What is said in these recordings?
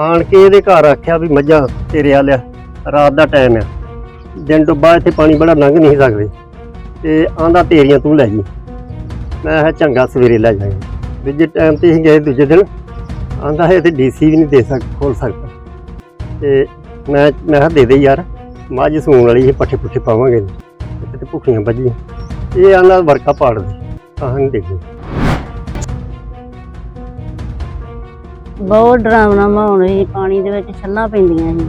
ਆਣ ਕੇ ਇਹਦੇ ਘਰ ਆਖਿਆ ਵੀ ਮੱਝਾਂ ਤੇਰੇ ਆ ਲਿਆ ਰਾਤ ਦਾ ਟਾਈਮ ਆ। ਦਿਨ ਡੁੱਬਾ ਇੱਥੇ ਪਾਣੀ ਬੜਾ ਲੰਘ ਨਹੀਂ ਸਕਦੇ। ਤੇ ਆਂਦਾ ਤੇਰੀਆਂ ਤੂੰ ਲੈ ਜੀ। ਮੈਂ ਕਿਹਾ, ਚੰਗਾ, ਸਵੇਰੇ ਲੈ ਜਾਵਾਂਗੇ ਦੂਜੇ ਟਾਈਮ ਤੇ ਅਸੀਂ ਗਏ ਦੂਜੇ ਦਿਨ ਆਂਦਾ ਹੈ ਤੇ ਡੀਸੀ ਵੀ ਨਹੀਂ ਦੇ ਸਕ ਖੋਲ ਸਕਦਾ। ਤੇ ਮੈਂ ਮੈਂ ਕਿਹਾ, ਦੇ ਦੇ ਯਾਰ, ਮੱਝ ਸੂਣ ਵਾਲੀ ਇਹ ਪੱਠੇ ਪੁੱਠੇ ਪਾਵਾਂਗੇ ਇੱਥੇ ਤੇ ਭੁੱਖੀਆਂ ਵੱਜੀਆਂ ਇਹ ਆਂਦਾ ਵਰਕਾ ਪਾੜ ਦੇ ਆਹ ਨਹੀਂ ਦੇਖੀ ਬਹੁਤ ਡਰਾਵਨਾ ਮਾਹੌਲ ਸੀ ਪਾਣੀ ਦੇ ਵਿੱਚ ਛੱਲਾਂ ਪੈਂਦੀਆਂ ਸੀ।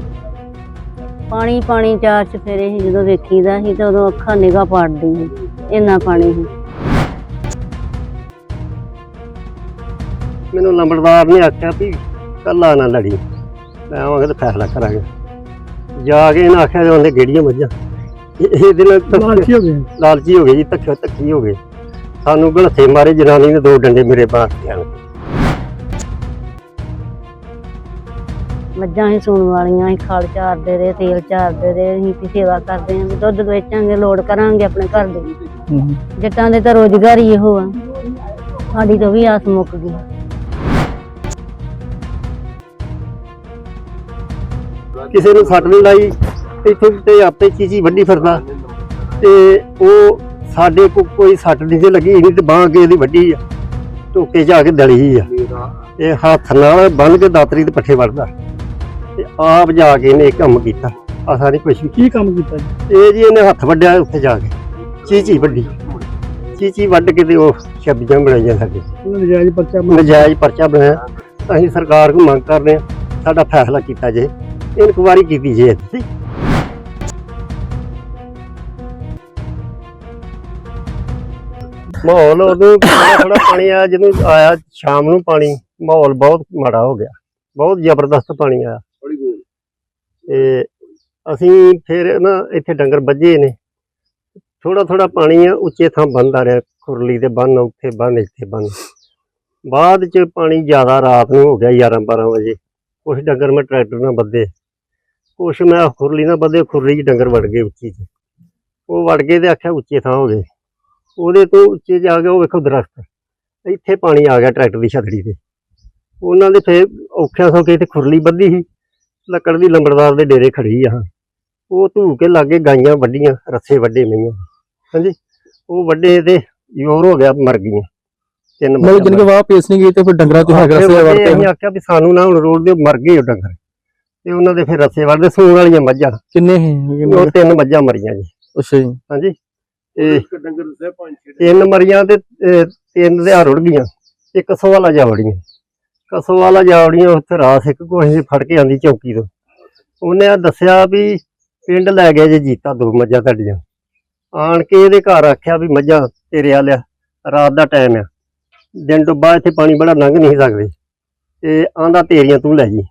ਪਾਣੀ ਪਾਣੀ ਚਾਰ ਚਫੇਰੇ ਸੀ ਜਦੋਂ ਵੇਖੀਦਾ ਸੀ ਤੇ ਉਦੋਂ ਅੱਖਾਂ ਨਿਗਾ ਪਾੜਦੀ ਸੀ ਇੰਨਾ ਪਾਣੀ ਸੀ। ਮੈਨੂੰ ਲੰਬੜਦਾਰ ਨੇ ਆਖਿਆ ਵੀ ਕੱਲਾ ਨਾ ਲੜੀ ਮੈਂ ਆਵਾਂਗਾ ਤਾਂ ਫੈਸਲਾ ਕਰਾਂਗੇ। ਜਾ ਕੇ ਇਹਨਾਂ ਆਖਿਆ ਉਹਨੇ ਗੇੜੀਆਂ ਮੱਝਾਂ ਇਹ- ਇਹਦੇ ਨਾਲ ਲਾਲਚੀ ਹੋ ਗਏ। ਲਾਲਚੀ ਹੋ ਗਏ ਜੀ ਧੱਕੇ ਧੱਕੀ ਹੋ ਗਏ। ਸਾਨੂੰ ਗਲਥੇ ਮਾਰੇ ਜਨਾਨੀ ਨੇ ਦੋ ਡੰਡੇ ਮੇਰੇ ਬਾਹਰ ਤੇ ਆਣ ਕੇ। ਮੱਝਾਂ ਹੀ ਸੂਣ ਵਾਲੀਆਂ ਸੀ ਖਲ ਚਾਰਦੇ ਰਹੇ ਤੇਲ ਚਾਰਦੇ ਰਹੇ ਅਸੀਂ ਕੀ ਸੇਵਾ ਕਰਦੇ ਹਾਂ ਵੀ ਦੁੱਧ ਵੇਚਾਂਗੇ ਲੋੜ ਕਰਾਂਗੇ ਆਪਣੇ ਘਰ ਦੇ। ਜੱਟਾਂ ਦੇ ਤਾਂ ਰੋਜ਼ਗਾਰ ਹੀ ਇਹੋ ਆ। ਸਾਡੀ ਤਾਂ ਵੀ ਆਸ ਮੁੱਕ ਗਈ। ਕਿਸੇ ਨੂੰ ਸੱਟ ਨਹੀਂ ਲਾਈ ਇੱਥੇ ਤੇ ਆਪੇ ਚੀਜ਼ੀ ਵੱਡੀ ਫਿਰਦਾ। ਤੇ ਉਹ ਸਾਡੇ ਕੋ ਕੋਈ ਸੱਟ ਨਹੀਂ ਸੀ ਲੱਗੀ ਨਹੀਂ ਤੇ ਬਾਂਹ ਕੇ ਇਹਦੀ ਵੱਡੀ ਆ। ਟੋਕੇ ਜਾ ਕੇ ਦਲੀ ਆ। ਇਹ ਹੱਥ ਨਾਲ ਬੰਨ ਕੇ ਦਾਤਰੀ ਦੇ ਪੱਠੇ ਵੜਦਾ ਤੇ ਆਪ ਜਾ ਕੇ ਇਹਨੇ ਇਹ ਕੰਮ ਕੀਤਾ। ਆ ਸਾਰੀ ਕੁਛ ਵੀ। ਕੀ ਕੰਮ ਕੀਤਾ ਜੀ? ਇਹ ਜੀ ਇਹਨੇ ਹੱਥ ਵੱਡਿਆ ਉੱਥੇ ਜਾ ਕੇ। ਚੀਚੀ ਵੱਡੀ ਚੀਚੀ ਵੱਢ ਕੇ ਤੇ ਉਹ ਛੱਬੀਆਂ ਬਣਾਈਆਂ ਸਾਡੇ। ਉਹਨਾਂ ਨੇ ਜਾਇਜ਼ ਪਰਚਾ ਨਜਾਇਜ਼ ਪਰਚਾ ਬਣਾਇਆ। ਅਸੀਂ ਸਰਕਾਰ ਨੂੰ ਮੰਗ ਕਰਦੇ ਹਾਂ ਸਾਡਾ ਫੈਸਲਾ ਕੀਤਾ ਜੇ ਇਨਕੁਆਰੀ ਕੀਤੀ ਜੇ ਇੱਥੇ। ਮਾਹੌਲ ਉਦੋਂ ਥੋੜਾ ਥੋੜਾ ਪਾਣੀ ਆਇਆ ਜਦੋਂ ਆਇਆ ਸ਼ਾਮ ਨੂੰ ਪਾਣੀ। ਮਾਹੌਲ ਬਹੁਤ ਮਾੜਾ ਹੋ ਗਿਆ। ਬਹੁਤ ਜ਼ਬਰਦਸਤ ਪਾਣੀ ਆਇਆ। ਤੇ ਅਸੀਂ ਫਿਰ ਨਾ ਇੱਥੇ ਡੰਗਰ ਵੱਜੇ ਨੇ। ਥੋੜਾ ਥੋੜਾ ਪਾਣੀ ਆ, ਉੱਚੇ ਥਾਂ ਬੰਦ ਰਿਹਾ, ਖੁਰਲੀ ਦੇ ਬੰਨ, ਉੱਥੇ ਬੰਨ, ਇੱਥੇ ਬੰਨ। ਬਾਅਦ ਚ ਪਾਣੀ ਜ਼ਿਆਦਾ ਰਾਤ ਨੂੰ ਹੋ ਗਿਆ 11 12 ਵਜੇ। ਕੁਛ ਡੰਗਰ ਮੈਂ ਟਰੈਕਟਰ ਨਾਲ ਬੱਧੇ ਕੁਛ ਮੈਂ ਖੁਰਲੀ ਨਾਲ ਬੱਧੇ ਖੁਰਲੀ 'ਚ ਡੰਗਰ ਵੜ ਗਏ ਉੱਚੀ 'ਚ। ਉਹ ਵੜ ਗਏ ਤੇ ਆਖਿਆ ਉੱਚੇ ਥਾਂ ਹੋ ਗਏ। ਉਹਦੇ ਤੋਂ ਉੱਚੇ ਜਾ ਕੇ ਉਹ ਵੇਖੋ ਦਰਖਤ। ਇੱਥੇ ਪਾਣੀ ਆ ਗਿਆ ਟਰੈਕਟਰ ਦੀ ਛਤਰੀ ਤੇ। ਉਹਨਾਂ ਦੇ ਫੇਰ ਔਖਿਆਂ ਸੌਖੇ ਇੱਥੇ ਖੁਰਲੀ ਬੱਧੀ ਸੀ। ਲੱਕੜ ਦੀ ਲੰਬੜਦਾਰ ਦੇ ਡੇਰੇ ਖੜੀ ਆ ਉਹ ਧੂ ਕੇ ਲਾਗੇ ਗਾਈਆਂ ਵੱਡੀਆਂ ਰੱਸੇ ਵੱਡੇ ਮਈਆਂ। ਹਾਂਜੀ ਉਹ ਵੱਡੇ ਤੇ ਜ਼ੋਰ ਹੋ ਗਿਆ ਮਰ ਗਈਆਂ। ਤਿੰਨ ਮਤਲਬ ਮੱਝਾਂ ਜਿਨਕੇ ਵਾਹ ਪੇਸ ਨਹੀਂ ਗਈ ਤੇ ਫਿਰ ਡੰਗਰਾਂ ਤੋਂ ਹੈਗਾ ਰਸੇ ਵੱਡੇ ਵਰਤੇ ਅਸੀਂ ਆਖਿਆ ਵੀ ਸਾਨੂੰ ਨਾ ਹੁਣ ਰੋਡ ਦੇ ਮਰ ਗਏ ਉਹ ਡੰਗਰ। ਤੇ ਉਹਨਾਂ ਦੇ ਫਿਰ ਰਸੇ ਵੜਦੇ ਸੂਣ ਵਾਲੀਆਂ ਮੱਝਾਂ। ਕਿੰਨੇ ਹੀ ਉਹ ਤਿੰਨ ਮੱਝਾਂ ਮਰੀਆਂ ਜੀ। ਅੱਛਾ ਜੀ। ਹਾਂਜੀ ਤੇ ਤਿੰਨ ਮਰੀਆਂ ਤੇ ਤਿੰਨ ਦੇ ਰੁੜ ਗਈਆਂ। ਤੇ ਕਸੋ ਵਾਲਾ ਜਾਵੜੀਆਂ ਕਸੋ ਵਾਲਾ ਜਾਵੜੀਆਂ ਉੱਥੇ ਰਾਸ ਇੱਕ ਕੋਸ਼ਿਸ਼ ਫੜ ਕੇ ਆਂਦੀ ਚੌਕੀ ਤੋਂ। ਉਹਨੇ ਆ ਦੱਸਿਆ ਵੀ ਪਿੰਡ ਲੈ ਗਿਆ ਜੇ ਜੀਤਾ ਦੋ ਮੱਝਾਂ ਤੁਹਾਡੀਆਂ ਆਣ ਕੇ ਇਹਦੇ ਘਰ ਆਖਿਆ ਵੀ ਮੱਝਾਂ ਤੇਰੇ ਆ ਲਿਆ ਰਾਤ ਦਾ ਟਾਈਮ ਆ। ਦਿਨ ਡੁੱਬਾ ਇੱਥੇ ਪਾਣੀ ਬੜਾ ਲੰਘ ਨਹੀਂ ਸਕਦੇ। ਤੇ ਆਂਦਾ ਤੇਰੀਆਂ ਤੂੰ ਲੈ ਜੀ।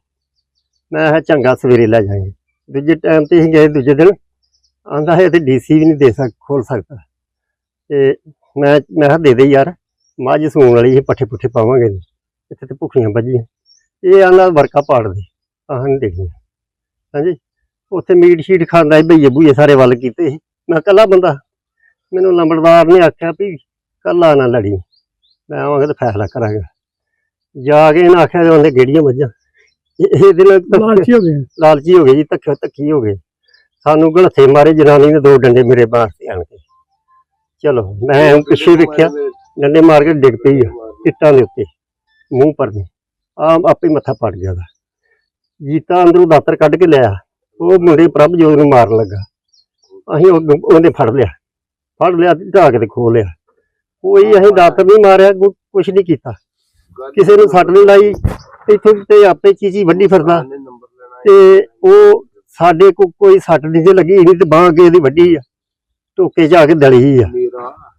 ਮੈਂ ਕਿਹਾ ਚੰਗਾ, ਸਵੇਰੇ ਲੈ ਜਾਵਾਂਗੇ। ਦੂਜੇ ਟਾਈਮ ਤੇ ਅਸੀਂ ਗਏ ਦੂਜੇ ਦਿਨ। ਆਂਦਾ ਹੈ ਤੇ ਡੀਸੀ ਵੀ ਨਹੀਂ ਦੇ ਸਕ ਖੋਲ ਸਕਦਾ। ਤੇ ਮੈਂ ਮੈਂ ਕਿਹਾ ਦੇ ਦੇ ਯਾਰ, ਮੱਝ ਸੂਣ ਵਾਲੀ ਇਹ ਪੱਠੇ ਪੁੱਠੇ ਪਾਵਾਂਗੇ ਇੱਥੇ ਤੇ ਭੁੱਖੀਆਂ ਵੱਜੀਆਂ ਇਹ ਆਂਦਾ ਵਰਕਾ ਪਾੜ ਦੇ ਆਹ ਨਹੀਂ ਦੇਖੀਆਂ। ਹਾਂਜੀ? ਉੱਥੇ ਮੀਟ ਸ਼ੀਟ ਖਾਂਦਾ ਸੀ ਭਈਏ ਭੂਏ ਸਾਰੇ ਵੱਲ ਕੀਤੇ ਸੀ। ਮੈਂ ਕੱਲਾ ਬੰਦਾ। ਮੈਨੂੰ ਲੰਬੜਦਾਰ ਨੇ ਆਖਿਆ ਵੀ ਕੱਲਾ ਨਾ ਲੜੀ। ਮੈਂ ਆਵਾਂਗਾ ਤਾਂ ਫੈਸਲਾ ਕਰਾਂਗਾ। ਜਾ ਕੇ ਇਹਨਾਂ ਆਖਿਆ ਉਹਨੇ ਗੇੜੀਆਂ ਮੱਝਾਂ ਇਹ- ਇਹਦੇ ਨਾਲ ਲਾਲਚੀ ਹੋ ਗਏ। ਲਾਲਚੀ ਹੋ ਗਏ ਜੀ ਧੱਕੇ ਧੱਕੀ ਹੋ ਗਏ। ਸਾਨੂੰ ਗਲਥੇ ਮਾਰੇ ਜਨਾਨੀ ਨੇ ਦੋ ਡੰਡੇ ਮੇਰੇ ਬਾਹਰ ਤੇ ਆਣ ਕੇ। ਚਲੋ ਮੈਂ ਪਿੱਛੇ ਵੇਖਿਆ। ਡੰਡੇ ਮਾਰ ਕੇ ਡਿੱਗ ਪਈ ਇੱਟਾਂ ਦੇ ਉੱਤੇ। ਮੂੰਹ ਪਰ ਨੇ ਆ ਆਪੇ ਮੱਥਾ ਪੜ ਗਿਆ ਦਾ ਜੀਤਾ ਅੰਦਰੋਂ ਦਾਤਰ ਕੱਢ ਕੇ ਲਿਆ। ਉਹ ਮੁੰਡੇ ਪ੍ਰਭਜੋਤ ਨੂੰ ਮਾਰਨ ਲੱਗਾ। ਅਸੀਂ ਉਹ- ਉਹਨੇ ਫੜ ਲਿਆ। ਫੜ ਲਿਆ ਤੇ ਢਾਹ ਕੇ ਤੇ ਖੋ ਲਿਆ। ਕੋਈ ਅਸੀਂ ਦਾਤਰ ਨਹੀਂ ਮਾਰਿਆ ਕੁਝ ਨਹੀਂ ਕੀਤਾ। ਕਿਸੇ ਨੂੰ ਸੱਟ ਨਹੀਂ ਲਾਈ। ਇੱਥੇ ਤੇ ਆਪੇ ਚੀਚੀ ਵੱਡੀ ਫਿਰਦਾ। ਤੇ ਉਹ ਸਾਡੇ ਕੋ ਕੋਈ ਸੱਟ ਨਹੀਂ ਸੀ ਲੱਗੀ ਨਹੀਂ ਤੇ ਬਾਂਹ ਕੇ ਇਹਦੀ ਵੱਡੀ ਆ। ਟੋਕੇ ਜਾ ਕੇ ਦਲੀ ਆ।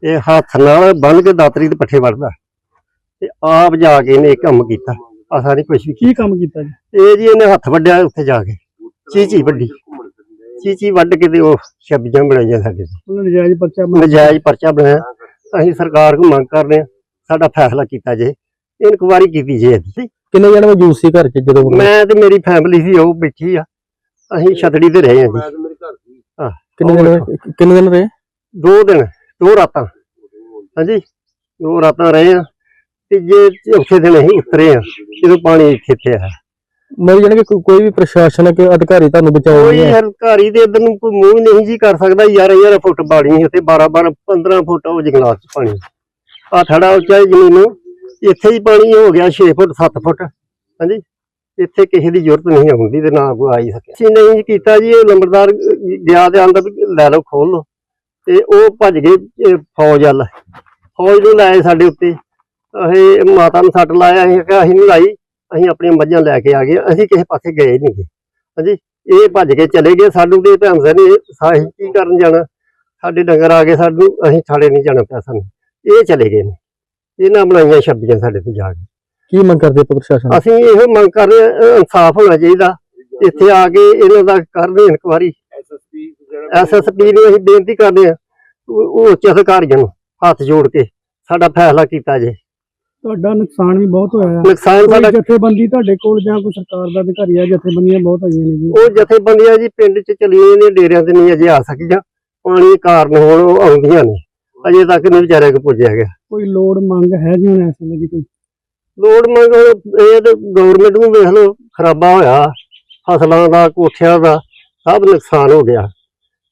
ਇਹ ਹੱਥ ਨਾਲ ਬੰਨ ਕੇ ਦਾਤਰੀ ਦੇ ਪੱਠੇ ਵੜਦਾ ਤੇ ਆਪ ਜਾ ਕੇ ਇਹਨੇ ਇਹ ਕੰਮ ਕੀਤਾ। ਆ ਸਾਰੀ ਕੁਛ ਵੀ ਕੀ ਕੰਮ ਕੀਤਾ ਜੀ? ਇਹ ਜੀ ਇਹਨੇ ਹੱਥ ਵੱਡਿਆ ਉੱਥੇ ਜਾ ਕੇ। ਚੀਚੀ ਵੱਡੀ। ਚੀਚੀ ਵੱਢ ਕੇ ਤੇ ਉਹ ਛੱਬੀਆਂ ਬਣਾਈਆਂ ਸਾਡੇ ਤੇ। ਉਹਨਾਂ ਨੇ ਜਾਇਜ਼ ਪਰਚਾ ਬਣਾ- ਨਜਾਇਜ਼ ਪਰਚਾ ਬਣਾਇਆ। ਅਸੀਂ ਸਰਕਾਰ ਨੂੰ ਮੰਗ ਕਰਦੇ ਹਾਂ। ਸਾਡਾ ਫੈਸਲਾ ਕੀਤਾ ਜੇ ਇਨਕੁਆਰੀ ਕੀਤੀ ਜੇ ਇਹਦੀ। ਕਿੰਨੇ ਜਣੇ ਮੌਜੂਦ ਸੀ ਘਰ 'ਚ ਜਦੋਂ ਮੈਂ ਤੇ ਮੇਰੀ ਫੈਮਿਲੀ ਸੀ ਉਹ ਬੈਠੀ ਆ। ਅਸੀਂ ਛਤੜੀ ਤੇ ਰਹੇ ਹਾਂ ਜੀ। ਕਿੰਨੇ ਦਿਨ ਰਹੇ- ਕਿੰਨੇ ਦਿਨ ਰਹੇ? ਦੋ ਦਿਨ ਦੋ ਰਾਤਾਂ। ਹਾਂਜੀ। ਦੋ ਰਾਤਾਂ ਰਹੇ ਆ ਤੀਜੇ ਚੌਥੇ ਦਿਨ ਅਸੀਂ ਉਤਰੇ ਆ ਜਦੋਂ ਪਾਣੀ ਇੱਥੇ ਇੱਥੇ ਆਇਆ ਮਤਲਬ ਜਾਣੀ ਕਿ ਕੋਈ- ਵੀ ਪ੍ਰਸ਼ਾਸਨਿਕ ਅਧਿਕਾਰੀ ਤੁਹਾਨੂੰ ਬਚਾਉਣ ਕੋਈ? ਹਰਕਾਰੀ ਦੇ ਇਧਰ ਨੂੰ ਕੋਈ ਮੂੰਹ ਨਹੀਂ ਜੀ ਕਰ ਸਕਦਾ 11 11 ਫੁੱਟ ਬਾੜੀ ਉੱਤੇ 12 12 15 ਫੁੱਟ ਉਹ ਜੰਗਲਾਤ ਚ ਪਾਣੀ। ਆ ਥੜਾ ਉੱਚਾ ਜ਼ਮੀਨ ਨੂੰ ਇੱਥੇ ਹੀ ਪਾਣੀ ਹੋ ਗਿਆ 6 ਫੁੱਟ 7 ਫੁੱਟ ਹਾਂਜੀ? ਇੱਥੇ ਕਿਸੇ ਦੀ ਜ਼ਰੂਰਤ ਨਹੀਂ ਹੁੰਦੀ ਤੇ ਨਾ ਕੋਈ ਆ ਹੀ ਸਕਿਆ ਅਸੀਂ ਨਹੀਂ ਕੀਤਾ ਜੀ ਇਹ ਲੰਬੜਦਾਰ ਗਿਆ ਤੇ ਆਂਦਾ ਵੀ ਲੈ ਲਓ ਖੋਲ ਲਓ। ਤੇ ਉਹ ਭੱਜ ਗਏ ਫੌਜ ਵੱਲ। ਫੌਜ ਨੂੰ ਲਾਏ ਸਾਡੇ ਉੱਤੇ। ਅਸੀਂ ਮਾਤਾ ਨੂੰ ਸੱਟ ਲਾਇਆ ਅਸੀਂ ਕਿਹਾ ਅਸੀਂ ਨਹੀਂ ਲਾਈ ਅਸੀਂ ਆਪਣੀਆਂ ਮੱਝਾਂ ਲੈ ਕੇ ਆ ਗਏ ਅਸੀਂ ਕਿਸੇ ਪਾਸੇ ਗਏ ਨਹੀਂ ਹਾਂਜੀ ਇਹ ਭੱਜ ਕੇ ਚਲੇ ਗਏ ਸਾਨੂੰ ਤੇ ਭੈਣ ਨੇ ਸਾਹੀ ਕੀ ਕਰਨ ਜਾਣਾ? ਸਾਡੇ ਡੰਗਰ ਆ ਗਏ ਸਾਨੂੰ ਅਸੀਂ ਥਾੜੇ ਨਹੀਂ ਜਾਣਾ ਪਿਆ ਸਾਨੂੰ ਇਹ ਚਲੇ ਗਏ ਨੇ। ਇਹਨਾਂ ਬਣਾਈਆਂ ਛੱਬੀਆਂ ਸਾਡੇ ਤੇ ਜਾ ਕੇ। ਕੀ ਮੰਗ ਕਰਦੇ ਪ੍ਰਸ਼ਾਸਨ ਅਸੀਂ ਇਹੋ ਮੰਗ ਕਰ ਰਹੇ ਹਾਂ, ਇਨਸਾਫ ਹੋਣਾ ਚਾਹੀਦਾ। ਇੱਥੇ ਆ ਕੇ ਇਹਨਾਂ ਦਾ ਕਰਨ ਇਨਕੁਆਰੀ। ਐਸਐਸਪੀ ਨੂੰ ਅਸੀਂ ਬੇਨਤੀ ਕਰਦੇ ਹਾਂ ਉਹ ਉਹ ਉੱਚ ਅਧਿਕਾਰੀਆਂ ਨੂੰ ਹੱਥ ਜੋੜ ਕੇ ਸਾਡਾ ਫੈਸਲਾ ਕੀਤਾ ਜੇ ਤੁਹਾਡਾ ਨੁਕਸਾਨ ਵੀ ਬਹੁਤ ਹੋਇਆ ਹੈ। ਨੁਕਸਾਨ ਸਾਡਾ ਜਥੇਬੰਦੀ ਤੁਹਾਡੇ ਕੋਲ ਜਾਂ ਕੋਈ ਸਰਕਾਰ ਦਾ ਅਧਿਕਾਰੀ ਆ ਜਥੇਬੰਦੀਆਂ ਬਹੁਤ ਆਈਆਂ ਨੇ ਜੀ। ਉਹ ਜਥੇਬੰਦੀਆਂ ਜੀ ਪਿੰਡ 'ਚ ਚਲੀਆਂ ਨੇ ਡੇਰਿਆਂ ਤੇ ਨਹੀਂ ਅਜੇ ਆ ਸਕੀਆਂ। ਪਾਣੀ ਕਾਰਨ ਹੁਣ ਉਹ ਆਉਂਦੀਆਂ ਨੇ। ਅਜੇ ਤੱਕ ਨਹੀਂ ਵਿਚਾਰੇ ਕੋ ਪੁੱਜਿਆ ਗਿਆ। ਕੋਈ ਲੋੜ ਮੰਗ ਹੈ ਜੀ ਹੁਣ ਇਸ ਵੇਲੇ ਦੀ ਕੋਈ? ਲੋੜ ਮੰਗ ਇਹ ਤੇ ਗਵਰਨਮੈਂਟ ਨੂੰ ਵੇਖ ਲਓ ਖਰਾਬਾ ਹੋਇਆ ਫਸਲਾਂ ਦਾ ਕੋਠਿਆਂ ਦਾ ਸਭ ਨੁਕਸਾਨ ਹੋ ਗਿਆ।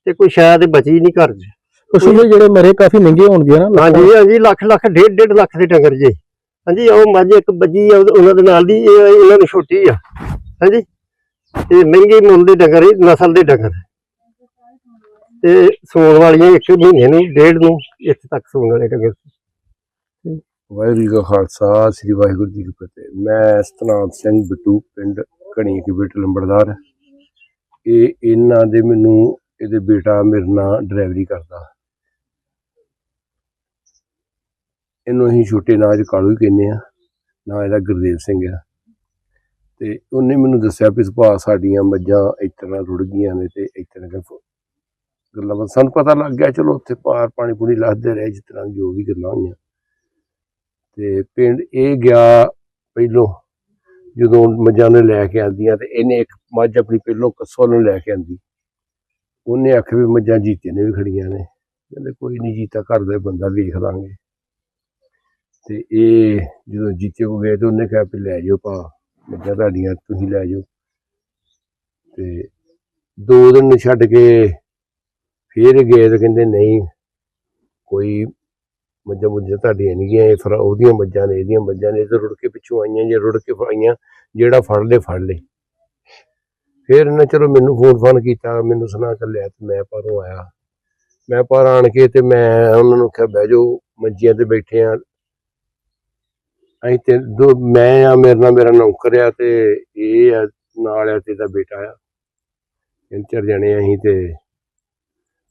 ਤੇ ਕੋਈ ਸ਼ਾਇਦ ਬਚੀ ਨਹੀਂ ਘਰ 'ਚ। ਕੁਛ ਵੀ ਜਿਹੜੇ ਮਰੇ ਕਾਫੀ ਮਹਿੰਗੇ ਹੋਣਗੇ ਨਾ। ਹਾਂਜੀ ਹਾਂਜੀ ਲੱਖ ਲੱਖ ਡੇਢ ਡੇਢ ਲੱਖ ਦੇ ਡੰਗਰ ਜੀ। ਹਾਂਜੀ, ਉਹ ਮੱਝ ਇੱਕ ਬੱਜੀ ਆ ਉਹਨਾਂ ਦੇ ਨਾਲ ਦੀ, ਇਹ ਇਹਨਾਂ ਨੂੰ ਛੋਟੀ ਆ। ਹਾਂਜੀ ਤੇ ਮਹਿੰਗੇ ਮੁੱਲ ਦੇ ਡੰਗਰ ਇਹ ਨਸਲ ਦੇ ਡੰਗਰ ਤੇ ਸੂਣ ਵਾਲੀਆਂ ਇੱਕ ਮਹੀਨੇ ਨੂੰ, ਡੇਢ ਨੂੰ, ਇੱਥੇ ਤੱਕ ਸੂਣ ਵਾਲੇ ਡੰਗਰ ਵਾਹਿਗੁਰੂ ਜੀ ਕਾ ਖਾਲਸਾ, ਸ੍ਰੀ ਵਾਹਿਗੁਰੂ ਜੀ ਕੀ ਫਤਿਹ। ਮੈਂ ਸਤਨਾਮ ਸਿੰਘ ਬਿੱਟੂ, ਪਿੰਡ ਘਣੀ ਕੇ ਬੇਟ ਲੰਬੜਦਾਰ। ਇਹ ਇਹਨਾਂ ਦੇ ਮੈਨੂੰ, ਇਹਦੇ ਬੇਟਾ ਮੇਰੇ ਨਾਲ ਡਰਾਈਵਰੀ ਕਰਦਾ। ਇਹਨੂੰ ਅਸੀਂ ਛੋਟੇ ਨਾਂ 'ਚ ਕਾਲੂ ਹੀ ਕਹਿੰਦੇ ਆ ਨਾ ਇਹਦਾ ਗੁਰਦੇਵ ਸਿੰਘ ਆ। ਤੇ ਉਹਨੇ ਮੈਨੂੰ ਦੱਸਿਆ ਵੀ ਸੁਭਾਅ ਸਾਡੀਆਂ ਮੱਝਾਂ ਇਸ ਤਰ੍ਹਾਂ ਰੁੜ ਗਈਆਂ ਨੇ ਤੇ ਇਸ ਤਰ੍ਹਾਂ ਕਰਕੇ ਗੱਲਾਂ ਬਾਤਾਂ- ਸਾਨੂੰ ਪਤਾ ਲੱਗ ਗਿਆ, ਚਲੋ ਉੱਥੇ ਪਾਰ ਪਾਣੀ ਪੂਣੀ ਲੱਥਦੇ ਰਹੇ, ਜਿਸ ਤਰ੍ਹਾਂ ਜੋ ਵੀ ਗੱਲਾਂ ਹੋਈਆਂ। ਤੇ ਪਿੰਡ ਇਹ ਗਿਆ ਪਹਿਲੋਂ, ਜਦੋਂ ਮੱਝਾਂ ਨੇ ਲੈ ਕੇ ਆਂਦੀਆਂ ਤੇ ਇਹਨੇ ਇੱਕ ਮੱਝ ਆਪਣੀ ਪਹਿਲੋਂ ਕੱਸੋਂ ਨੂੰ ਲੈ ਕੇ ਆਂਦੀ। ਉਹਨੇ ਆਖਿਆ ਵੀ ਮੱਝਾਂ ਜੀਤੇ ਨੇ ਵੀ ਖੜੀਆਂ ਨੇ। ਕਹਿੰਦੇ ਕੋਈ ਨਹੀਂ, ਜੀਤਾ ਘਰ ਦਾ ਬੰਦਾ ਵੇਖ ਲਾਂਗੇ। ਤੇ ਇਹ ਜਦੋਂ ਜੀਤੇ ਕੋ ਗਏ ਤੇ ਉਹਨੇ ਕਿਹਾ ਵੀ ਲੈ ਜਾਓ ਭਾ ਮੱਝਾਂ ਤੁਹਾਡੀਆਂ ਤੁਸੀਂ ਲੈ ਜਾਓ। ਤੇ ਦੋ ਦਿਨ ਛੱਡ ਕੇ ਫੇਰ ਗਏ ਤੇ ਕਹਿੰਦੇ ਨਹੀਂ, ਕੋਈ ਮੱਝਾਂ ਮੁੱਝਾਂ ਤੁਹਾਡੀਆਂ ਨਹੀਂ ਗਈਆਂ, ਇਹ ਫਿਰ, ਉਹਦੀਆਂ ਮੱਝਾਂ ਨੇ, ਇਹਦੀਆਂ ਮੱਝਾਂ ਨੇ, ਇਹ ਰੁੜ ਕੇ ਪਿੱਛੋਂ ਆਈਆਂ ਜੇ ਰੁੜ ਕੇ ਆਈਆਂ, ਜਿਹੜਾ ਫੜ ਲੇ ਫੜ ਲੇ ਫਿਰ ਇਹਨਾਂ ਚਲੋ ਮੈਨੂੰ ਫੋਨ ਫਾਨ ਕੀਤਾ, ਮੈਨੂੰ ਸੁਣਾ ਚੱਲਿਆ ਤੇ ਮੈਂ ਪਰੋਂ ਆਇਆ। ਮੈਂ ਪਰ ਆਣ ਕੇ ਤੇ ਮੈਂ ਉਹਨਾਂ ਨੂੰ ਕਿਹਾ, ਬਹਿ ਜਾਓ ਮੰਜੀਆਂ ਤੇ ਬੈਠੇ ਆ ਅਸੀਂ ਤੇ ਦੋ, ਮੈਂ ਆ, ਮੇਰੇ ਨਾਲ ਮੇਰਾ ਨੌਕਰ ਆ ਤੇ ਇਹ ਆ, ਨਾਲ ਆ ਤੇ ਇਹਦਾ ਬੇਟਾ ਆ। ਤਿੰਨ ਚਾਰ ਜਣੇ ਅਸੀਂ ਤੇ,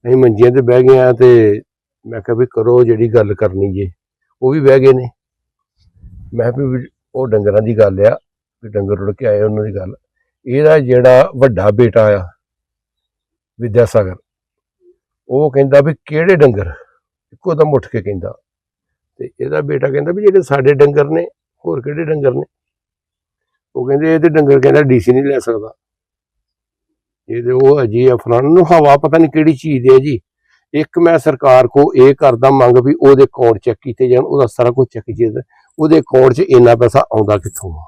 ਅਸੀਂ ਮੰਜੀਆਂ ਤੇ ਬਹਿ ਗਏ ਆ ਤੇ ਮੈਂ ਕਿਹਾ ਵੀ ਕਰੋ ਜਿਹੜੀ ਗੱਲ ਕਰਨੀ ਜੇ। ਉਹ ਵੀ ਬਹਿ ਗਏ ਨੇ। ਮੈਂ ਕਿਹਾ ਵੀ ਉਹ ਡੰਗਰਾਂ ਦੀ ਗੱਲ ਆ, ਵੀ ਡੰਗਰ ਉੜ ਕੇ ਆਏ ਉਹਨਾਂ ਦੀ ਗੱਲ। ਇਹਦਾ ਜਿਹੜਾ ਵੱਡਾ ਬੇਟਾ ਆ ਵਿਦਿਆ ਸਾਗਰ ਉਹ ਕਹਿੰਦਾ ਵੀ ਕਿਹੜੇ ਡੰਗਰ? ਇੱਕੋ ਦਮ ਉੱਠ ਕੇ ਕਹਿੰਦਾ। ਤੇ ਇਹਦਾ ਬੇਟਾ ਕਹਿੰਦਾ ਵੀ ਜਿਹੜੇ ਸਾਡੇ ਡੰਗਰ ਨੇ ਹੋਰ ਕਿਹੜੇ ਡੰਗਰ ਨੇ? ਉਹ ਕਹਿੰਦੇ ਇਹ ਤੇ ਡੰਗਰ ਕਹਿੰਦਾ ਡੀਸੀ ਨਹੀਂ ਲੈ ਸਕਦਾ। ਇਹਦੇ ਉਹ ਅਜੀ ਫਲਾਣ ਨੂੰ ਹਵਾ ਪਤਾ ਨਹੀਂ ਕਿਹੜੀ ਚੀਜ਼ ਦੀ ਹੈ ਜੀ। ਇੱਕ ਮੈਂ ਸਰਕਾਰ ਕੋ ਇਹ ਕਰਦਾ ਮੰਗ ਵੀ ਉਹਦੇ ਅਕਾਊਂਟ ਚੈੱਕ ਕੀਤੇ ਜਾਣ ਉਹਦਾ ਸਾਰਾ ਕੁਝ ਚੈੱਕ ਕੀਤਾ ਉਹਦੇ ਅਕਾਊਂਟ 'ਚ ਇੰਨਾ ਪੈਸਾ ਆਉਂਦਾ ਕਿੱਥੋਂ ਆ?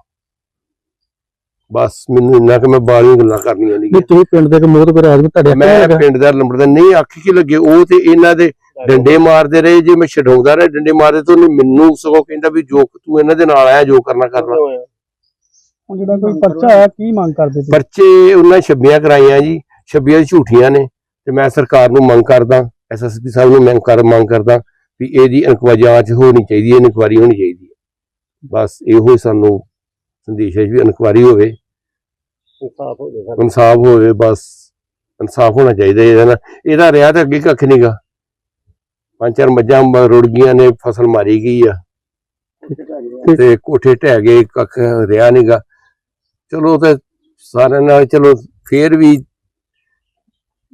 ਬਸ ਮੈਨੂੰ ਇੰਨਾ ਕਿ ਮੈਂ ਬਾਲੀਆਂ ਗੱਲਾਂ ਕਰਨੀਆਂ ਨਹੀਂ ਤੁਸੀਂ ਪਿੰਡ ਦੇ ਇੱਕ ਮੋਹਤਬਰ ਆਦਮੀ ਤੁਹਾਡੇ ਮੈਂ। ਪਿੰਡ ਦਾ ਲੰਬੜ ਦਾ ਨਹੀਂ ਅੱਖ ਕੀ ਲੱਗੇ ਉਹ ਤੇ ਇਹਨਾਂ ਦੇ ਡੰਡੇ ਮਾਰਦੇ ਰਹੇ ਜੇ ਮੈਂ ਛਡਾਉਂਦਾ ਰਿਹਾ ਡੰਡੇ ਮਾਰਦੇ ਤਾਂ ਉਹਨੇ ਮੈਨੂੰ ਸਗੋਂ ਕਹਿੰਦਾ ਵੀ ਜੋ ਤੂੰ ਇਹਨਾਂ ਦੇ ਨਾਲ ਆਇਆ ਜੋ ਕਰਨਾ ਕਰਨਾ। ਹੁਣ ਜਿਹੜਾ ਕੋਈ ਪਰਚਾ ਆਇਆ ਕੀ ਮੰਗ ਕਰਦੇ ਤੁਸੀਂ? ਪਰਚੇ ਉਹਨਾਂ ਛੱਬੀਆਂ ਕਰਾਈਆਂ ਜੀ ਛੱਬੀਆਂ ਝੂਠੀਆਂ ਨੇ ਤੇ ਮੈਂ ਸਰਕਾਰ ਨੂੰ ਮੰਗ ਕਰਦਾ ਐਸਐਸਪੀ ਸਾਹਿਬ ਨੂੰ ਮੈਂ ਕਰ ਮੰਗ ਕਰਦਾ ਵੀ ਇਹਦੀ ਇਨਕੁਆਇਰੀ ਜਾਂਚ ਹੋਣੀ ਚਾਹੀਦੀ ਹੈ ਇਨਕੁਆਇਰੀ ਹੋਣੀ ਚਾਹੀਦੀ ਹੈ। ਬਸ ਇਹੋ ਹੀ ਸਾਨੂੰ ਸੰਦੇਸ਼ ਹੈ ਵੀ ਇਨਕੁਆਇਰੀ ਹੋਵੇ। ਇਨਸਾਫ ਹੋ ਜਾਏਗਾ ਇਨਸਾਫ ਹੋਵੇ ਬਸ ਇਨਸਾਫ ਹੋਣਾ ਚਾਹੀਦਾ ਇਹਦਾ ਨਾ ਇਹਦਾ ਰਿਹਾ ਤਾਂ ਅੱਗੇ ਕੱਖ ਨਹੀਂਗਾ ਪੰਜ ਚਾਰ ਮੱਝਾਂ ਰੁੜ ਗਈਆਂ ਨੇ ਫਸਲ ਮਾਰੀ ਗਈ ਆ। ਤੇ ਕੋਠੇ ਢਹਿ ਗਏ ਕੱਖ ਰਿਹਾ ਨਹੀਂਗਾ ਚਲੋ ਤੇ ਸਾਰਿਆਂ ਨਾਲ ਚਲੋ ਫੇਰ ਵੀ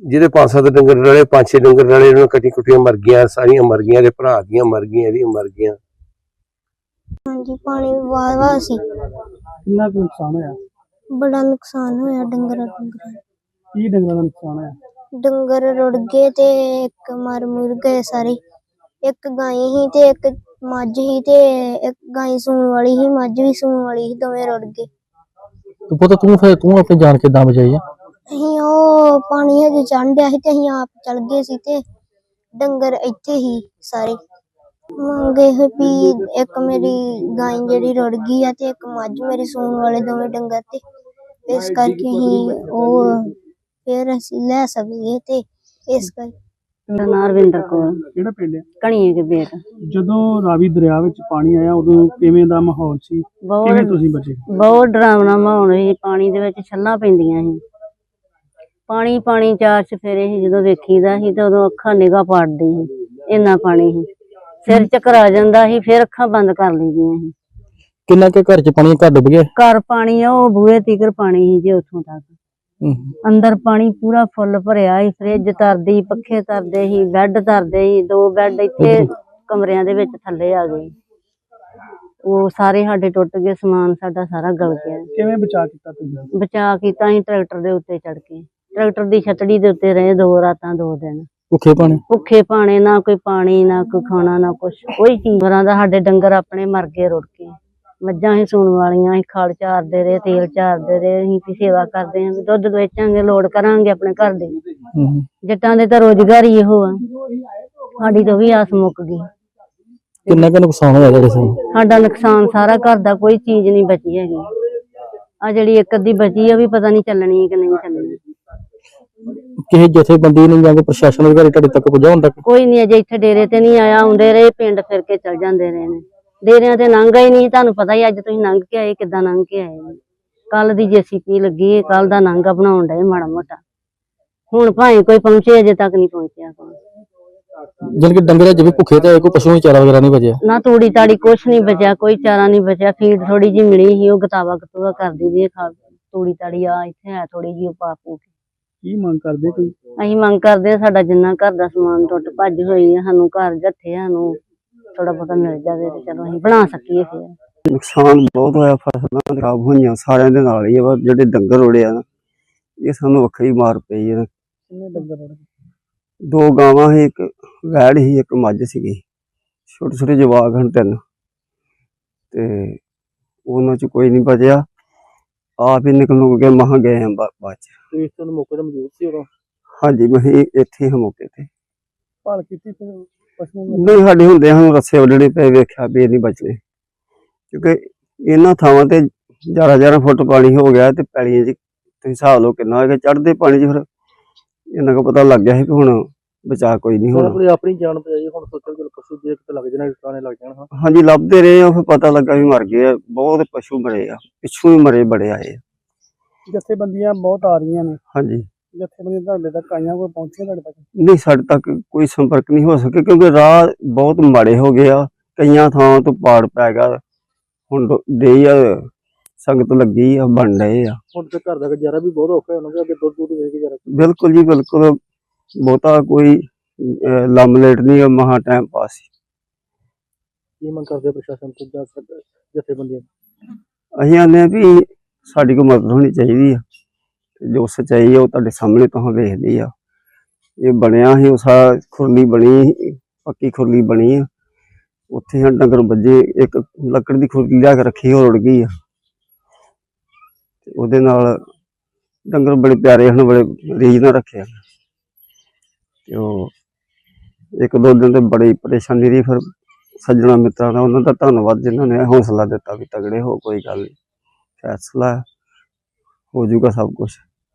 ਜਿਹਦੇ ਪੰਜ ਸੱਤ ਡੰਗਰ ਰਲੇ ਪੰਜ ਛੇ ਡੰਗਰ ਰਲੇ ਉਹਨਾਂ ਕੱਟੀ ਕੁੱਟੀਆਂ ਮਰ ਗਈਆਂ ਸਾਰੀਆਂ ਮਰ ਗਈਆਂ ਦੇ ਭਰਾ ਦੀਆਂ ਮਰ ਗਈਆਂ ਇਹਦੀਆਂ ਮਰ ਗਈਆਂ। ਹਾਂਜੀ ਪਾਣੀ ਵਾਵਾ ਸੀ। ਕਿੰਨਾ ਨੁਕਸਾਨ ਹੋਇਆ? ਬੜਾ ਨੁਕਸਾਨ ਹੋਇਆ ਡੰਗਰਾਂ ਡੰਗਰਾਂ ਦਾ। ਕੀ ਡੰਗਰਾਂ ਦਾ ਨੁਕਸਾਨ ਹੋਇਆ? ਡੰਗਰ ਰੁੜ ਗਏ ਤੇ ਇੱਕ ਮਰ ਮੁਰ ਗਏ ਸਾਰੇ। ਇੱਕ ਗਾਂ ਹੀ ਤੇ ਇੱਕ ਮੱਝ ਹੀ ਤੇ ਇੱਕ ਗਾਂ ਸੂਣ ਵਾਲੀ ਹੀ ਮੱਝ ਵੀ ਸੂਣ ਵਾਲੀ ਸੀ ਦੋਵੇਂ ਰੁੜ ਗਏ। ਤੇ ਪੁੱਤ ਤੂੰ ਫਿਰ ਤੂੰ ਆਪਣੀ ਜਾਨ ਕਿੱਦਾਂ ਬਚਾਈ ਆ। ਅਸੀਂ ਉਹ ਪਾਣੀ ਹਜੇ ਚੜ੍ਹਨ ਡਿਆ ਸੀ ਤੇ ਅਸੀਂ ਆਪ ਚਲ ਗਏ ਸੀ ਤੇ ਡੰਗਰ ਇੱਥੇ ਹੀ ਸਾਰੇ। ਮੰਗੇ ਹੋਏ ਵੀ ਇੱਕ ਮੇਰੀ ਗਾਂ ਜਿਹੜੀ ਰੁੜ ਗਈ ਆ ਤੇ ਇੱਕ ਮੱਝ ਮੇਰੀ ਸੂਣ ਵਾਲੇ ਦੋਵੇਂ ਡੰਗਰ ਤੇ। ਇਸ ਕਰਕੇ ਅਸੀਂ ਉਹ ਫਿਰ ਅਸੀਂ ਲੈ ਸਕੀਏ ਤੇ ਇਸ ਕਰਕੇ। ਮੇਰਾ ਨਾਂ ਰਵਿੰਦਰ ਕੌਰ। ਕਿਹੜਾ ਪਿੰਡ ਹੈ ਕਣੀਏ ਕੇ ਬੇਟ। ਜਦੋਂ ਰਾਵੀ ਦਰਿਆ ਵਿੱਚ ਪਾਣੀ ਆਇਆ ਉਦੋਂ ਕਿਵੇਂ ਦਾ ਮਾਹੌਲ ਸੀ? ਕਿਵੇਂ ਬਹੁਤ ਤੁਸੀਂ ਬਚੇ? ਬਹੁਤ ਡਰਾਵਣਾ ਮਾਹੌਲ ਸੀ। ਪਾਣੀ ਦੇ ਵਿੱਚ ਛੱਲਾਂ ਪੈਂਦੀਆਂ ਸੀ। ਪਾਣੀ ਪਾਣੀ ਚਾਰ ਚਫੇਰੇ ਸੀ। ਜਦੋਂ ਵੇਖੀਦਾ ਸੀ ਤੇ ਉਦੋਂ ਅੱਖਾਂ ਨਿਗਾਹ ਪਾੜਦੀ ਸੀ। ਇੰਨਾ ਪਾਣੀ ਸੀ। ਸਿਰ ਚੱਕਰ ਆ ਜਾਂਦਾ ਸੀ ਫਿਰ ਅੱਖਾਂ ਬੰਦ ਕਰ ਲਈਦੀਆਂ ਸੀ। ਕਿੰਨਾ ਕੁ ਘਰ ਚ ਪਾਣੀ ਘਰ ਡੁੱਬ ਗਿਆ? ਘਰ ਪਾਣੀ ਆ ਉਹ ਬੂਹੇ ਤੀਕਰ ਪਾਣੀ ਸੀ ਜੇ ਉੱਥੋਂ ਤੱਕ। ਅੰਦਰ ਪਾਣੀ ਪੂਰਾ ਫੁੱਲ ਭਰਿਆ ਸੀ ਫ੍ਰਿਜ ਤਰਦੀ ਪੱਖੇ ਤਰਦੇ ਸੀ ਬੈੱਡ ਤਰਦੇ ਸੀ ਦੋ ਬੈੱਡ ਇੱਥੇ ਕਮਰਿਆਂ ਦੇ ਵਿੱਚ ਥੱਲੇ ਆ ਗਏ। ਉਹ ਸਾਰੇ ਸਾਡੇ ਟੁੱਟ ਗਏ ਸਮਾਨ ਸਾਡਾ ਸਾਰਾ ਗਲ ਗਿਆ। ਕਿਵੇਂ ਬਚਾ ਕੀਤਾ ਤੁਸੀਂ? ਬਚਾ ਕੀਤਾ ਅਸੀਂ ਟਰੈਕਟਰ ਦੇ ਉੱਤੇ ਚੜ ਕੇ। ਟਰੈਕਟਰ ਦੀ ਛਤੜੀ ਦੇ ਉੱਤੇ ਰਹੇ ਦੋ ਰਾਤਾਂ ਦੋ ਦਿਨ। ਭੁੱਖੇ ਪਾਣੀ? ਭੁੱਖੇ ਪਾਣੇ ਨਾ ਕੋਈ ਪਾਣੀ ਨਾ ਕੋਈ ਖਾਣਾ ਨਾ ਕੁਛ। ਕੋਈ ਚੀਜ਼ ਦਾ ਸਾਡੇ ਡੰਗਰ ਆਪਣੇ ਮਰ ਗਏ ਰੁੜ ਕੇ ਮੱਝਾਂ ਹੀ ਸੂਣ ਵਾਲੀਆਂ ਅਸੀਂ ਖਲ ਚਾਰਦੇ ਰਹੇ ਤੇਲ ਚਾਰਦੇ ਰਹੇ ਅਸੀਂ ਵੀ ਸੇਵਾ ਕਰਦੇ ਹਾਂ ਵੀ ਦੁੱਧ ਵੇਚਾਂਗੇ ਲੋੜ ਕਰਾਂਗੇ ਆਪਣੇ ਘਰ ਦੀ। ਹੂੰ। ਜੱਟਾਂ ਦੇ ਤਾਂ ਰੋਜ਼ਗਾਰ ਹੀ ਇਹੋ ਆ। ਸਾਡੀ ਤਾਂ ਵੀ ਆਸ ਮੁੱਕ ਗਈ। ਕਿੰਨਾ ਕੁ ਨੁਕਸਾਨ ਹੋਇਆ ਜਿਹੜੇ ਸਾਨੂੰ? ਸਾਡਾ ਨੁਕਸਾਨ ਸਾਰਾ ਘਰ ਦਾ ਕੋਈ ਚੀਜ਼ ਨਹੀਂ ਬਚੀ ਹੈਗੀ। ਆ ਜਿਹੜੀ ਇੱਕ ਅੱਧੀ ਬਚੀ ਆ ਵੀ ਪਤਾ ਨਹੀਂ ਚੱਲਣੀ ਕਿ ਨਹੀਂ ਚੱਲਣੀ। ਕਿਸੇ ਜਥੇਬੰਦੀ ਨੇ ਜਾਂ ਪ੍ਰਸ਼ਾਸਨ ਅਧਿਕਾਰੀ ਤੁਹਾਡੇ ਤੱਕ ਹੁਣ ਤੱਕ? ਕੋਈ ਨਹੀਂ ਅਜੇ ਇੱਥੇ ਡੇਰੇ ਤੇ ਨਹੀਂ ਆਇਆ ਆਉਂਦੇ ਰਹੇ ਪਿੰਡ ਫਿਰ ਕੇ ਚਲ ਜਾਂਦੇ ਰਹੇ ਨੇ। ਡੇਰਿਆਂ ਤੇ ਲੰਘਾ ਹੀ ਨਹੀਂ ਤੁਹਾਨੂੰ ਪਤਾ ਹੀ ਅੱਜ ਤੁਸੀਂ ਲੰਘ ਕੇ ਆਏ ਕਿੱਦਾਂ ਲੰਘ ਕੇ ਆਏ ਕੱਲ ਦੀ ਜੇਸੀਪੀ ਲੱਗੀ ਹੈ ਕੱਲ ਦਾ ਲੰਘਾ ਬਣਾਉਣ ਡਏ ਮਾੜਾ ਮੋਟਾ। ਹੁਣ ਭਾਵੇਂ ਕੋਈ ਪਹੁੰਚੇ ਅਜੇ ਤੱਕ ਨਹੀਂ ਪਹੁੰਚਿਆ ਕੋਈ। ਜਾਣੀ ਕਿ ਡੰਗਰ ਜਿਵੇਂ ਭੁੱਖੇ ਤੇ ਕੋਈ ਪਸ਼ੂ ਨੂੰ ਚਾਰਾ ਵਗੈਰਾ ਨਹੀਂ ਬਚਿਆ? ਨਾ ਤੂੜੀ ਤਾੜੀ ਕੁਛ ਨਹੀਂ ਬਚਿਆ ਕੋਈ ਚਾਰਾ ਨਹੀਂ ਬਚਿਆ ਫੀਡ ਥੋੜੀ ਜੀ ਮਿਲੀ ਸੀ ਉਹ ਗਤਾਵਾ ਗਤੂਆ ਕਰਦੀ ਦੀ ਖਾ ਤੂੜੀ ਤਾੜੀ ਆ ਇੱਥੇ ਹੈ ਥੋੜੀ ਜੀ ਪਾ ਪੂ ਕੇ। ਕੀ ਮੰਗ ਕਰਦੇ ਕੋਈ ਅਸੀਂ ਮੰਗ ਕਰਦੇ ਸਾਡਾ ਜਿੰਨਾ ਘਰ ਦਾ ਸਮਾਨ ਟੁੱਟ ਭੱਜ ਹੋਈ ਹੈ ਸਾਨੂੰ ਘਰ ਜੱਥੇ ਸਾਨੂੰ ਥੋੜਾ ਬਹੁਤਾ ਮਿਲ ਜਾਵੇ ਤੇ ਚਲੋ ਅਸੀਂ ਬਣਾ ਸਕੀਏ ਫਿਰ। ਨੁਕਸਾਨ ਬਹੁਤ ਹੋਇਆ ਫਸਲਾਂ ਖਰਾਬ ਹੋਈਆਂ ਸਾਰਿਆਂ ਦੇ ਨਾਲ ਹੀ ਆ ਬਸ ਜਿਹੜੇ ਡੰਗਰ ਉੜੇ ਆ ਨਾ ਇਹ ਸਾਨੂੰ ਵੱਖਰੀ ਮਾਰ ਪਈ ਹੈ ਕਿੰਨੇ ਡੰਗਰ ਰੁੜ ਗਏ? ਦੋ ਗਾਵਾਂ ਸੀ ਇੱਕ ਵੈੜ ਸੀ ਇੱਕ ਮੱਝ ਸੀਗੀ ਛੋਟੇ ਛੋਟੇ ਜਵਾਕ ਹਨ ਤਿੰਨ। ਤੇ ਉਹਨਾਂ ਚ ਕੋਈ ਨਹੀਂ ਬਚਿਆ ਆਪ ਹੀ ਨਿਕਲ ਨੁਕ ਕੇ ਮਹਾਂ ਗਏ ਆ ਬਾ- ਬਾਅਦ ਚ। ਇਸ ਤੋਂ ਮੌਕੇ ਤੇ ਮੌਜੂਦ ਸੀ ਉਦੋਂ? ਹਾਂਜੀ ਮਹੀਂ ਇੱਥੇ ਹਾਂ ਮੌਕੇ ਤੇ। ਭਾਲ ਕੀਤੀ ਨੂੰ ਨਹੀਂ ਸਾਡੇ ਹੁੰਦੇ ਸਾਨੂੰ ਰੱਸੇ ਵੱਢਣੇ ਪਏ ਵੇਖਿਆ ਵੀ ਇਹ ਨਹੀਂ ਬਚਨੇ ਕਿਉਂਕਿ ਇਹਨਾਂ ਥਾਵਾਂ ਤੇ 11 ਫੁੱਟ ਪਾਣੀ ਹੋ ਗਿਆ ਤੇ ਪੈਲੀਆਂ 'ਚ ਤੁਸੀਂ ਹਿਸਾਬ ਲਓ ਕਿੰਨਾ ਹੋਏਗਾ ਚੜ੍ਹਦੇ ਪਾਣੀ 'ਚ ਫਿਰ ਇਹਨਾਂ ਕੋ ਪਤਾ ਲੱਗ ਗਿਆ ਸੀ ਕਿ ਹੁਣ ਬਚਾ ਕੋਈ ਨਹੀਂ ਹੋਣਾ। ਆਪਣੀ ਆਪਣੀ ਜਾਨ ਬਚਾਈ ਹੁਣ ਸੋਚੋ ਕਿ ਪਸ਼ੂ ਦੇ ਕਿਤੇ ਲੱਗ ਜਾਣਾ ਟਿਕਾਣੇ ਲੱਗ ਜਾਣ ਹਾਂ। ਹਾਂਜੀ ਲੱਭਦੇ ਰਹੇ ਆ ਫਿਰ ਪਤਾ ਲੱਗਾ ਵੀ ਮਰ ਗਏ ਆ ਬਹੁਤ ਪਸ਼ੂ ਮਰੇ ਆ ਪਿੱਛੋਂ ਹੀ ਮਰੇ ਬੜੇ ਆਏ ਆ। ਜਥੇਬੰਦੀਆਂ ਬਹੁਤ ਆ ਰਹੀਆਂ ਨੇ। ਹਾਂਜੀ। ਜਥੇਬੰਦੀਆਂ ਤੁਹਾਡੇ ਤੱਕ ਆਈਆਂ ਕੋਈ ਪਹੁੰਚੀਆਂ ਤੁਹਾਡੇ ਤੱਕ? ਨਹੀਂ ਸਾਡੇ ਤੱਕ ਕੋਈ ਸੰਪਰਕ ਨਹੀਂ ਹੋ ਸਕਿਆ ਕਿਉਂਕਿ ਰਾਹ ਬਹੁਤ ਮਾੜੇ ਹੋ ਗਏ ਆ। ਕਈਆਂ ਥਾਵਾਂ ਤੋਂ ਪਾੜ ਪੈ ਗਿਆ। ਹੁਣ ਦੇ ਆ ਸੰਗਤ ਲੱਗੀ ਆ ਬਣ ਰਹੇ ਆ। ਹੁਣ ਤੇ ਘਰ ਦਾ ਗੁਜ਼ਾਰਾ ਵੀ ਬਹੁਤ ਔਖਾ ਹੋਣਾ ਕਿ ਅੱਗੇ ਦੁੱਧ ਦੁੱਧ ਵੇਚ ਗੁਜ਼ਾਰਾ ਬਿਲਕੁਲ ਜੀ ਬਿਲਕੁਲ। ਬਹੁਤਾ ਕੋਈ ਲੰਮ ਲੇਟ ਨਹੀਂ ਮਹਾ ਟਾਈਮ ਪਾਸ ਹੀ। ਕੀ ਮੰਗ ਕਰਦੇ ਪ੍ਰਸ਼ਾਸਨ ਤੋਂ ਜਾਂ ਜਥੇਬੰਦੀਆਂ ਅਸੀਂ ਆਨੇ ਆ ਵੀ ਸਾਡੀ ਕੋਈ ਮਦਦ ਹੋਣੀ ਚਾਹੀਦੀ ਆ। ਜੋ ਸਚਾਈ ਆ ਉਹ ਤੁਹਾਡੇ ਸਾਹਮਣੇ ਤੋਂ ਵੇਖ ਲਈ ਆ। ਇਹ ਬਣਿਆ ਸੀ ਉਸ ਖੁਰਲੀ ਬਣੀ ਪੱਕੀ ਖੁਰਲੀ ਬਣੀ ਆ। ਉੱਥੇ ਹਾਂ ਡੰਗਰ ਵੱਜੇ, ਇੱਕ ਲੱਕੜ ਦੀ ਖੁਰਲੀ ਲਿਆ ਕੇ ਰੱਖੀ, ਉਹ ਰੁੜ ਗਈ ਆ। ਤੇ ਉਹਦੇ ਨਾਲ ਡੰਗਰ ਬੜੇ ਪਿਆਰੇ ਹਨ, ਬੜੇ ਰੀਝ ਨਾਲ ਰੱਖਿਆ ਤੇ ਉਹ ਇੱਕ ਦੋ ਦਿਨ ਤੇ ਬੜੀ ਪਰੇਸ਼ਾਨੀ ਰਹੀ, ਫਿਰ ਸੱਜਣਾ ਮਿੱਤਰਾਂ ਦਾ ਉਹਨਾਂ ਦਾ ਧੰਨਵਾਦ ਜਿਨ੍ਹਾਂ ਨੇ ਹੌਸਲਾ ਦਿੱਤਾ ਵੀ ਤਗੜੇ ਹੋ, ਕੋਈ ਗੱਲ ਨਹੀਂ ਫੈਸਲਾ ਹੋ ਜਾਊਗਾ ਸਭ ਕੁਝ